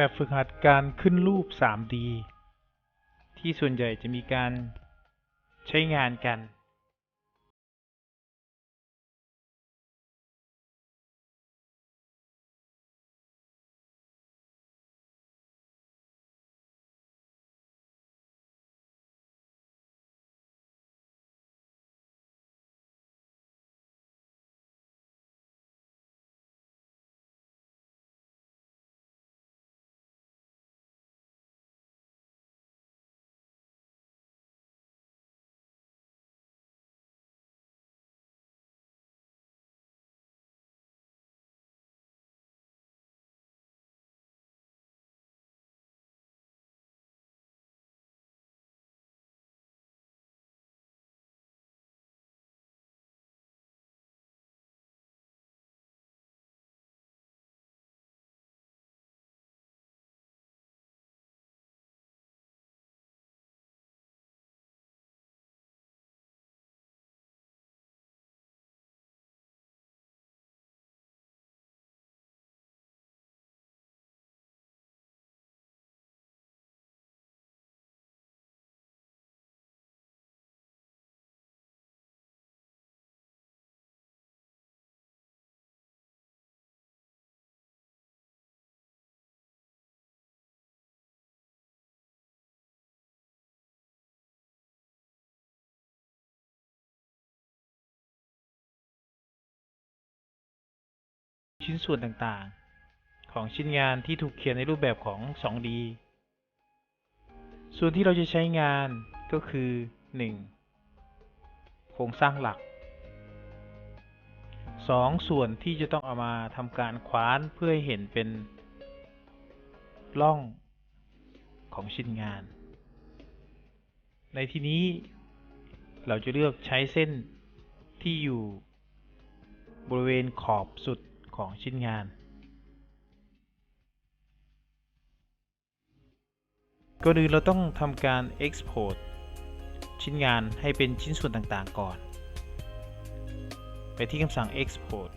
แบบฝึกหัดการขึ้นรูป 3D ที่ส่วนใหญ่จะมีการใช้งานกัน ชิ้นส่วนต่างๆ ของชิ้นงานที่ถูกเขียนในรูปแบบของ 2D ส่วนที่เราจะใช้งานก็คือ 1. โครงสร้างหลัก 2. ส่วนที่จะต้องเอามาทำการคว้านเพื่อให้เห็นเป็นร่องของชิ้นงาน ในที่นี้เราจะเลือกใช้เส้นที่อยู่บริเวณขอบสุด ของชิ้นงานก่อนอื่นเราต้องทำการ Export ชิ้นงานให้เป็นชิ้นส่วนต่างๆก่อน ไปที่คำสั่ง Export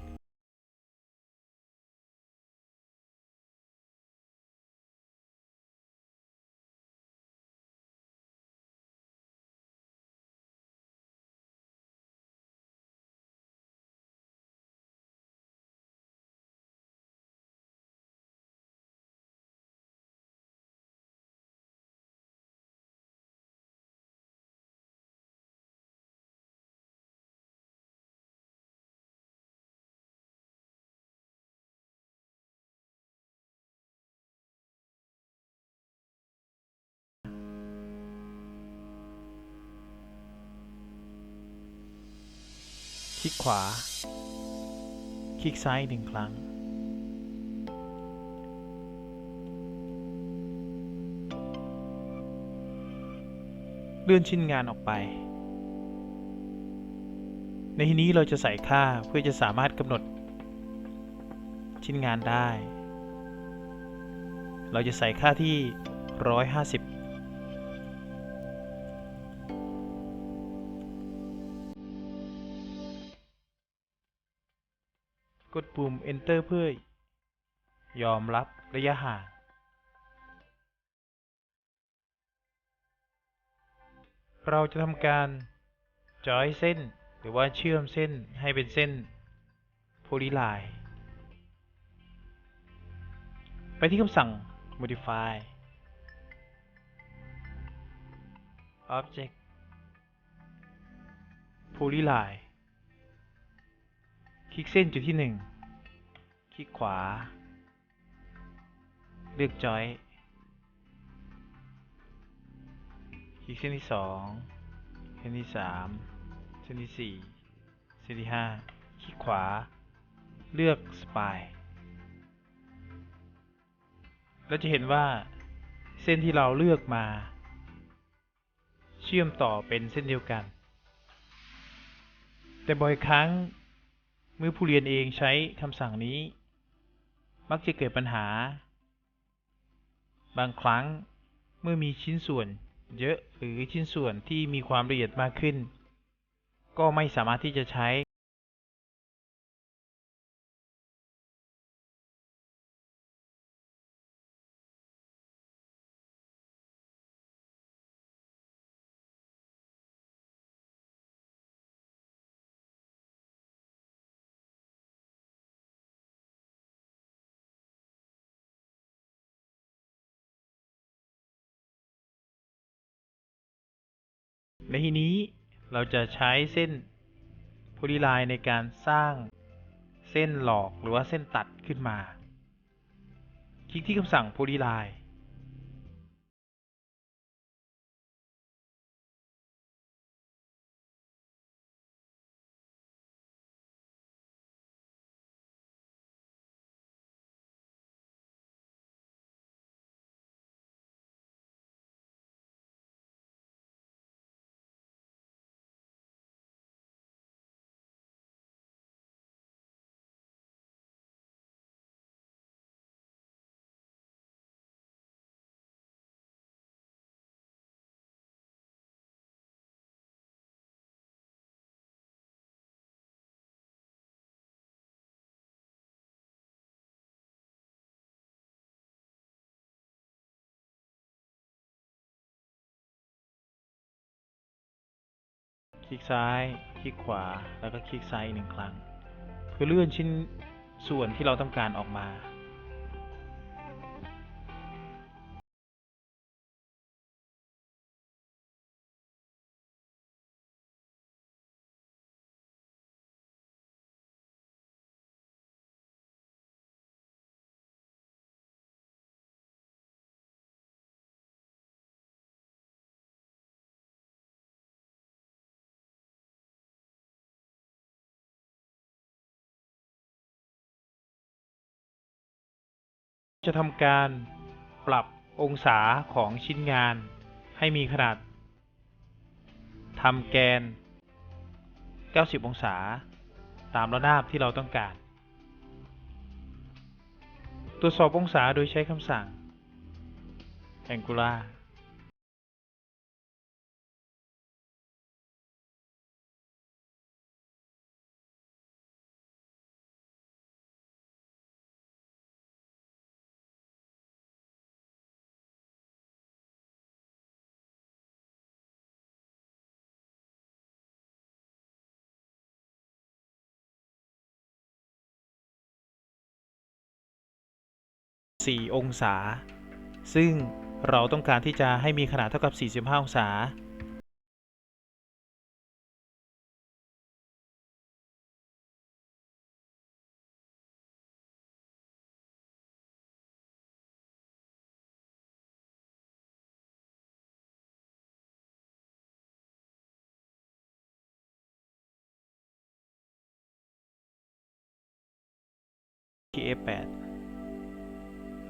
คลิกขวา คลิกซ้ายหนึ่งครั้ง เลื่อนชิ้นงานออกไป ในที่นี้เราจะใส่ค่าเพื่อจะสามารถกำหนด ชิ้นงานได้ เราจะใส่ค่าที่ 150 ปุ่ม Enter เพื่อ ยอมรับระยะห่าง เราจะทำการจอยเส้น หรือว่าเชื่อมเส้นให้เป็นเส้นโพลีไลน์ไปที่คำสั่ง modify object polyline คลิกเส้นจุดที่1ค ลิกขวา เลือกจอยคลิกเส้นที่2เส้นที่3เส้นที่4เส้นที่5คลิกขวา เลือกสปายเราจะเห็นว่าเส้นที่เราเลือกมา เชื่อมต่อเป็นเส้นเดียวกัน แต่บ่อยครั้งเมื่อผู้เรียนเองใช้คำสั่งนี้ มักจะเกิดปัญหา บางครั้งเมื่อมีชิ้นส่วนเยอะหรือชิ้นส่วนที่มีความละเอียดมากขึ้น ก็ไม่สามารถที่จะใช้ ในที่นี้เราจะใช้เส้นโพลีไลน์ในการสร้างเส้นหลอกหรือว่าเส้นตัดขึ้นมา คลิกที่คำสั่งโพลีไลน์ ลิกซ้าย คลิกขวา แล้วก็คลิกซ้ายอีกหนึ่งครั้ง เพื่อเลื่อนชิ้นส่วนที่เราต้องการออกมา จะทำการปรับองศาของชิ้นงานให้มีขนาดทำแกน 90 องศา ตามระนาบที่เราต้องการ ตรวจสอบองศาโดยใช้คำสั่ง Angular 4 องศา ซึ่งเราต้องการที่จะให้มีขนาดเท่ากับ 45 องศา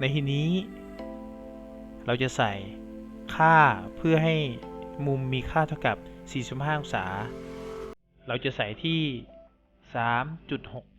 ในที่นี้ เราจะใส่ค่าเพื่อให้มุมมีค่าเท่ากับ 45 องศา เราจะใส่ที่ 3.6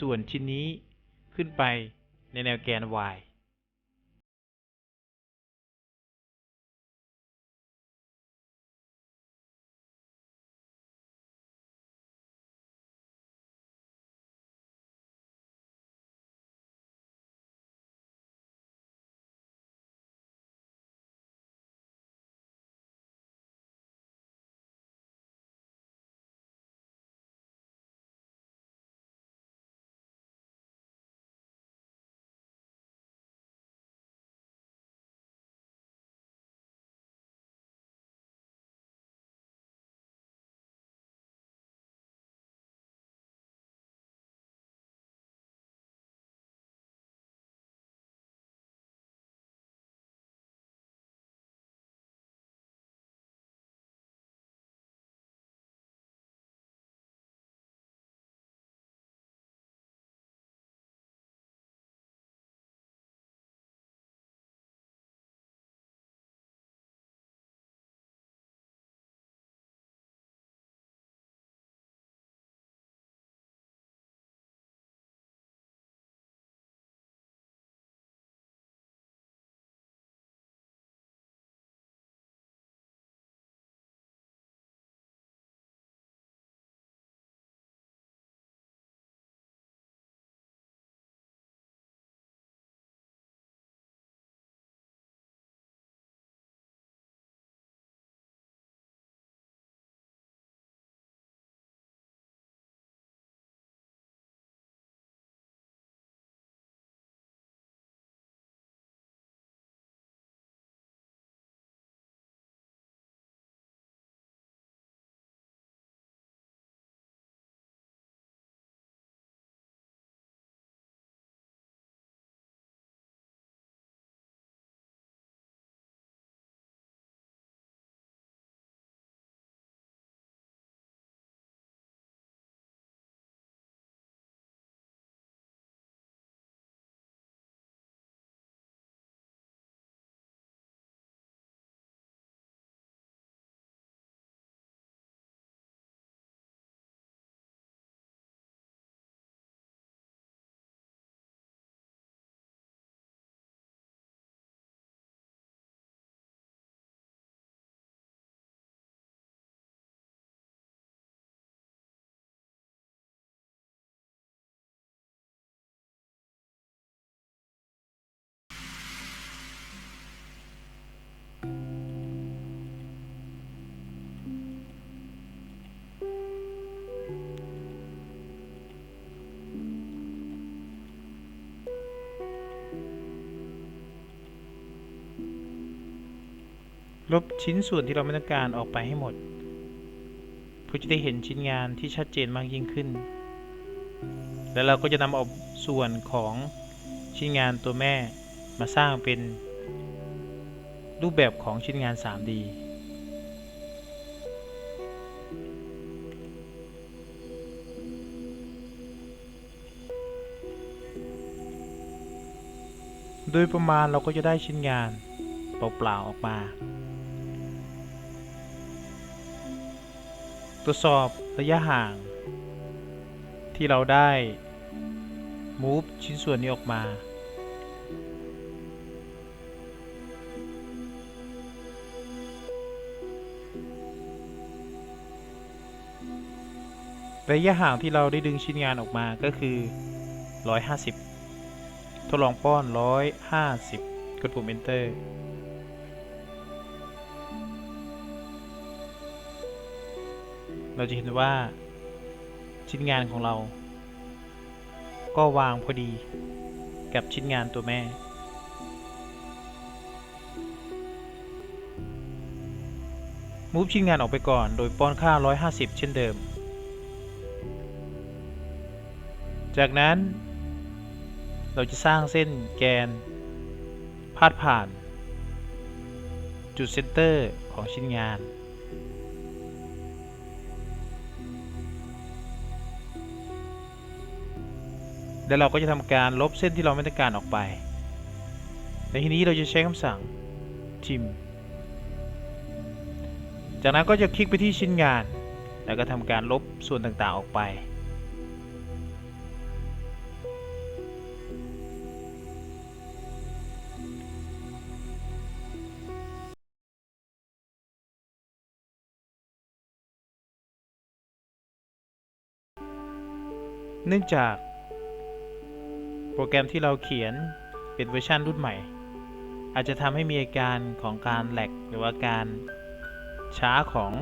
ส่วนชิ้นนี้ขึ้นไปในแนวแกน y ลบชิ้นส่วนที่เราไม่ต้องการออกไปให้หมดเพื่อจะได้เห็นชิ้นงานที่ชัดเจนมากยิ่งขึ้น แล้วเราก็จะนำเอาส่วนของชิ้นงานตัวแม่มาสร้างเป็นรูปแบบของชิ้นงาน 3D โดยประมาณเราก็จะได้ชิ้นงานเปล่าๆออกมา รวจสอบระยะห่าง ที่เราได้ move ชิ้นส่วนนี้ออกมาระยะห่างที่เราได้ดึงชิ้นงานออกมาก็คือ 150 ทดลองป้อน 150 กดปุ่ม enter เราจะเห็นว่าชิ้นงานของเรา ก็วางพอดีกับชิ้นงานตัวแม่ มูฟชิ้นงานออกไปก่อนโดยป้อนค่า 150 เช่นเดิม จากนั้น เราจะสร้างเส้นแกน พาดผ่าน จุดเซนเตอร์ของชิ้นงาน แล้วเราก็จะทำการลบเส้นที่เราไม่ต้องการออกไป ในทีนี้เราจะใช้คำสั่ง trim จากนั้นก็จะคลิกไปที่ชิ้นงาน แล้วก็ทำการลบส่วนต่างๆออกไป เนื่องจาก โปรแกรมที่เราเขียนเป็นเวอร์ชันรุ่นใหม่ อาจจะทำให้มีอาการของการแหลกหรือว่าการช้าของ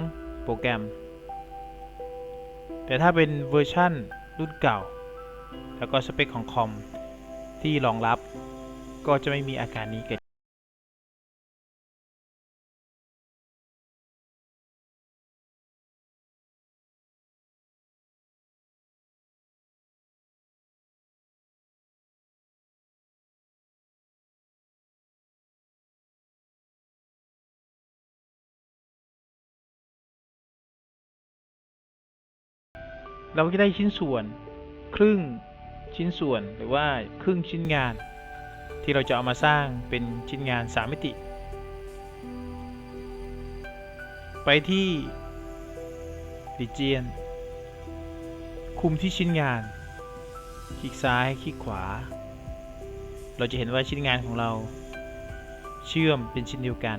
โปรแกรม แต่ถ้าเป็นเวอร์ชันรุ่นเก่า แล้วก็สเปคของคอมที่รองรับก็จะไม่มีอาการนี้เกิด เราก็จะได้ชิ้นส่วนครึ่งชิ้นส่วนหรือว่าครึ่งชิ้นงาน ที่เราจะเอามาสร้างเป็นชิ้นงาน 3 มิติ ไปที่ Region คุมที่ชิ้นงาน คลิกซ้ายคลิกขวา เราจะเห็นว่าชิ้นงานของเราเชื่อมเป็นชิ้นเดียวกัน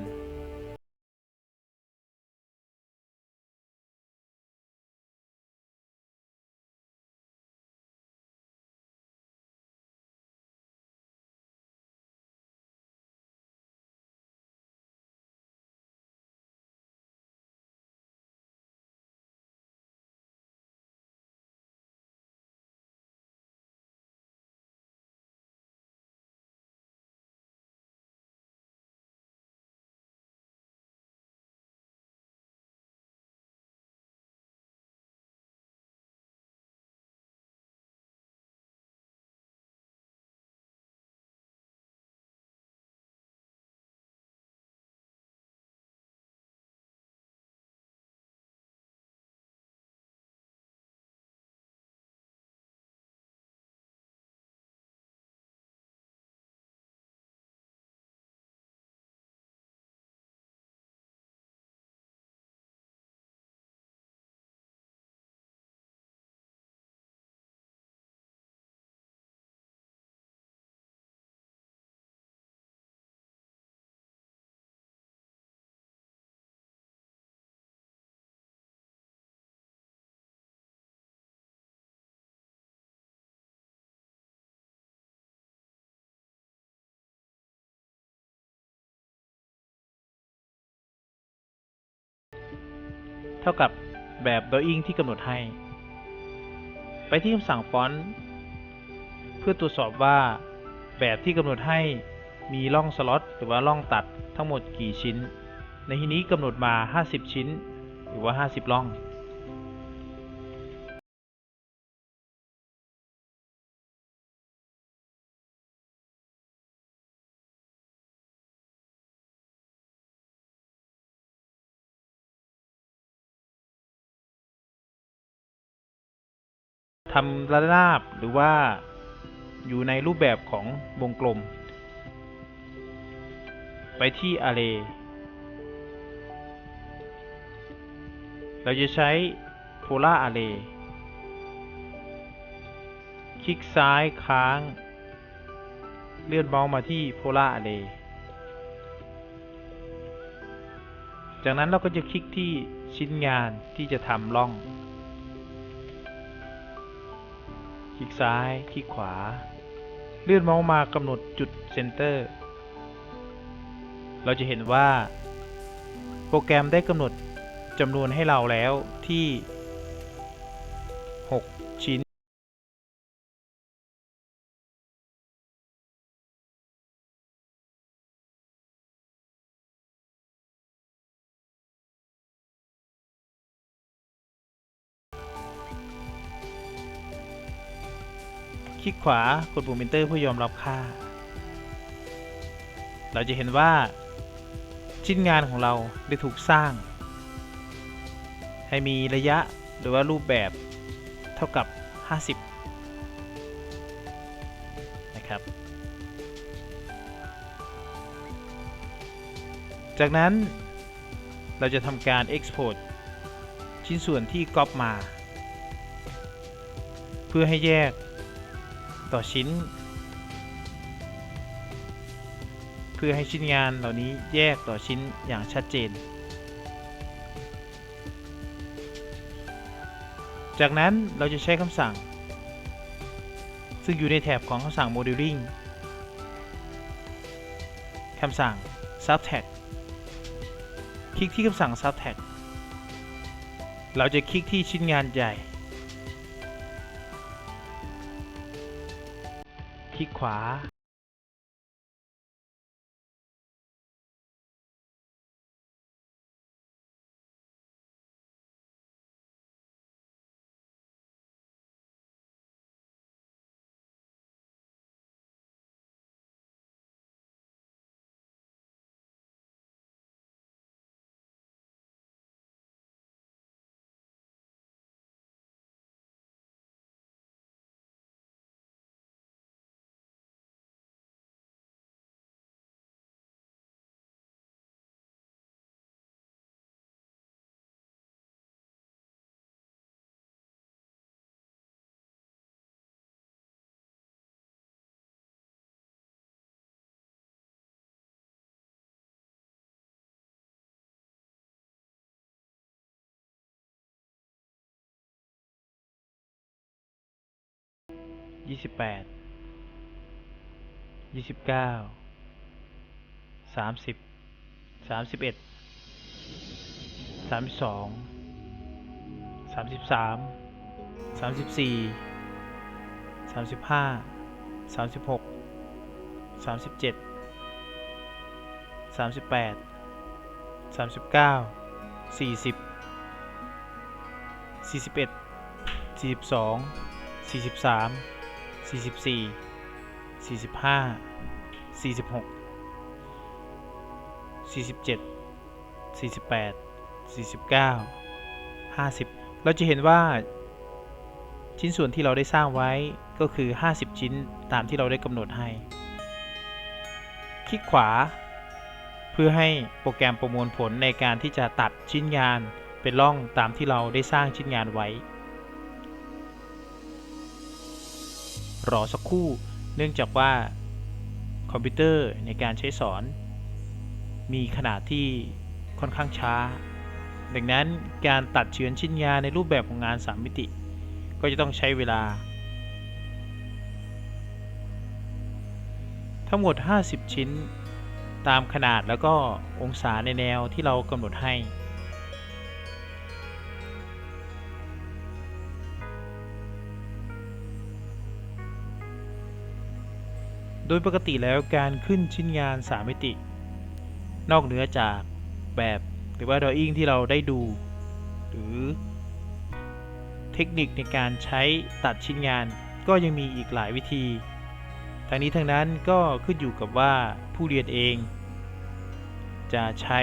ท่ากับแบบ Boeing ที่กำหนดให้ ไปที่คำสั่งฟอนต์เพื่อตรวจสอบว่าแบบที่กำหนดให้มีร่องสล็อตหรือว่าร่องตัดทั้งหมดกี่ชิ้น ในที่นี้กำหนดมา 50 ชิ้น หรือว่า 50ร่อง ทำระนาบหรือว่าอยู่ในรูปแบบของวงกลม ไปที่ Array เราจะใช้ Polar Array คลิกซ้ายค้าง เลื่อนเมาส์มาที่ Polar Array จากนั้นเราก็จะคลิกที่ชิ้นงานที่จะทำร่อง คลิกซ้าย คลิกขวา เลื่อนเมาส์มากำหนดจุดเซนเตอร์ เราจะเห็นว่า โปรแกรมได้กำหนดจำนวนให้เราแล้วที่ 6 ขวากดปุ่ม Enter เพื่อยอมรับค่า เราจะเห็นว่า ชิ้นงานของเราได้ถูกสร้าง ให้มีระยะหรือว่ารูปแบบเท่ากับ 50 นะครับ จากนั้นเราจะทำการ Export ชิ้นส่วนที่ก๊อปมา เพื่อให้แยก ต่อชิ้น เพื่อให้ชิ้นงานเหล่านี้แยกต่อชิ้นอย่างชัดเจน จากนั้นเราจะใช้คำสั่ง ซึ่งอยู่ในแถบของคำสั่ง Modeling คำสั่ง Subtract คลิกที่คำสั่ง Subtract เราจะคลิกที่ชิ้นงานใหญ่ คลิกขวา ยี่สิบแปดยี่สิบเก้าสามสิบสามสิบเอ็ดสามสิบสองสามสิบสามสามสิบสี่สามสิบห้าสามสิบหกสามสิบเจ็ดสามสิบแปดสามสิบเก้าสี่สิบสี่สิบเอ็ดสี่สิบสอง สี่สิบสามสี่สิบสี่สี่สิบห้าสี่สิบหกสี่สิบเจ็ดสี่สิบแปดสี่สิบเก้าห้าสิบเราจะเห็นว่าชิ้นส่วนที่เราได้สร้างไว้ก็คือ 50 ชิ้นตามที่เราได้กำหนดให้ คลิกขวา เพื่อให้โปรแกรมประมวลผลในการที่จะตัดชิ้นงานเป็นร่องตามที่เราได้สร้างชิ้นงานไว้ รอสักครู่ เนื่องจากว่าคอมพิวเตอร์ในการใช้สอน มีขนาดที่ค่อนข้างช้า ดังนั้นการตัดเฉือนชิ้นงานในรูปแบบของงาน 3 มิติ ก็จะต้องใช้เวลา ทั้งหมด 50 ชิ้นตามขนาดแล้วก็องศาในแนวที่เรากำหนดให้ โดยปกติแล้วการขึ้นชิ้นงาน 3 มิติ นอกเหนือจากแบบหรือว่า drawing ที่เราได้ดู หรือ เทคนิคในการใช้ตัดชิ้นงานก็ยังมีอีกหลายวิธีทางนี้ทั้งนั้นก็ขึ้นอยู่กับว่าผู้เรียนเอง จะใช้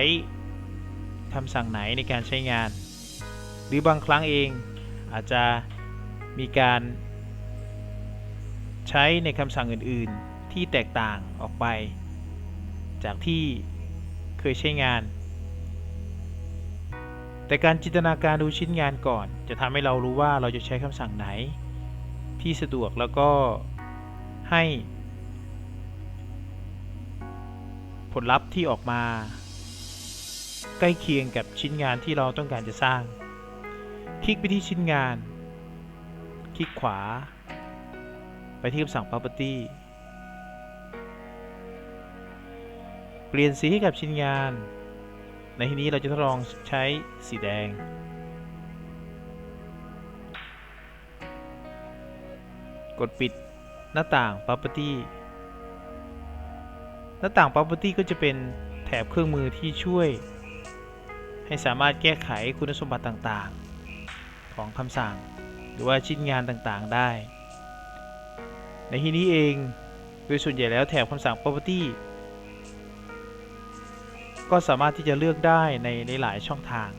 คำสั่งไหนในการใช้งาน หรือบางครั้งเองอาจจะมีการใช้ในคำสั่งอื่น ๆ ที่แตกต่างออกไป จากที่เคยใช้งาน แต่การจินตนาการดูชิ้นงานก่อน จะทำให้เรารู้ว่าเราจะใช้คำสั่งไหน ที่สะดวกแล้วก็ให้ ผลลัพธ์ที่ออกมา ใกล้เคียงกับชิ้นงานที่เราต้องการจะสร้าง คลิกไปที่ชิ้นงาน คลิกขวา ไปที่คำสั่ง property เปลี่ยนสีให้กับชิ้นงาน ในที่นี้เราจะทดลองใช้สีแดง กดปิดหน้าต่าง property หน้าต่าง property ก็จะเป็นแถบเครื่องมือที่ช่วย ให้สามารถแก้ไขคุณสมบัติต่างๆ ของคำสั่ง หรือว่าชิ้นงานต่างๆได้ ในที่นี้เองโดยส่วนใหญ่แล้วแถบคำสั่ง property ก็สามารถที่จะเลือกได้ในในหลายช่องทาง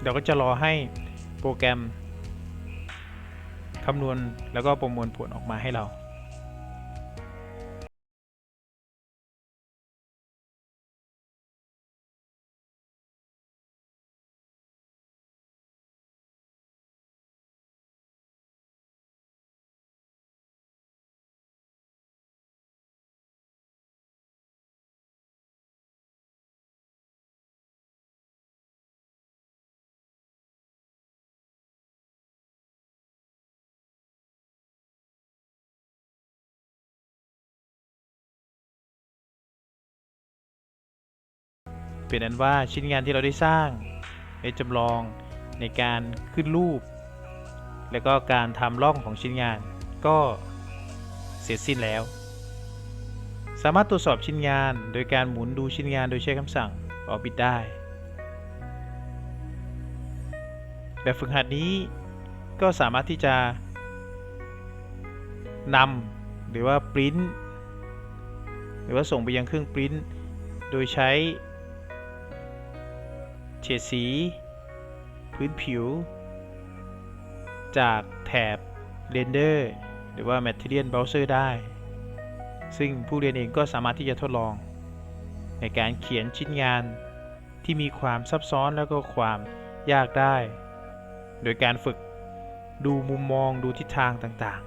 เดี๋ยวก็จะรอให้โปรแกรมคำนวณแล้วก็ประมวลผลออกมาให้เรา เป็นอันว่าชิ้นงานที่เราได้สร้างได้จำลองในการขึ้นรูป แล้วก็การทำร่องของชิ้นงานก็เสร็จสิ้นแล้ว สามารถตรวจสอบชิ้นงานโดยการหมุนดูชิ้นงานโดยใช้คำสั่ง Orbit ได้ แบบฝึกหัดนี้ก็สามารถที่จะนำหรือว่าปริ้นหรือว่าส่งไปยังเครื่องปริ้นโดยใช้ เฉดสี พื้นผิว จากแถบ Render หรือว่า Material Browser ได้ ซึ่งผู้เรียนเองก็สามารถที่จะทดลอง ในการเขียนชิ้นงานที่มีความซับซ้อนแล้วก็ความยากได้ โดยการฝึกดูมุมมองดูทิศทางต่าง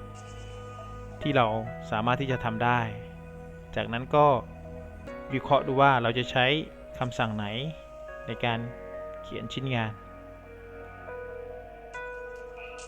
ๆ ที่เราสามารถที่จะทำได้ จากนั้นก็วิเคราะห์ดูว่าเราจะใช้คำสั่งไหนในการ เขียนชิ้นงาน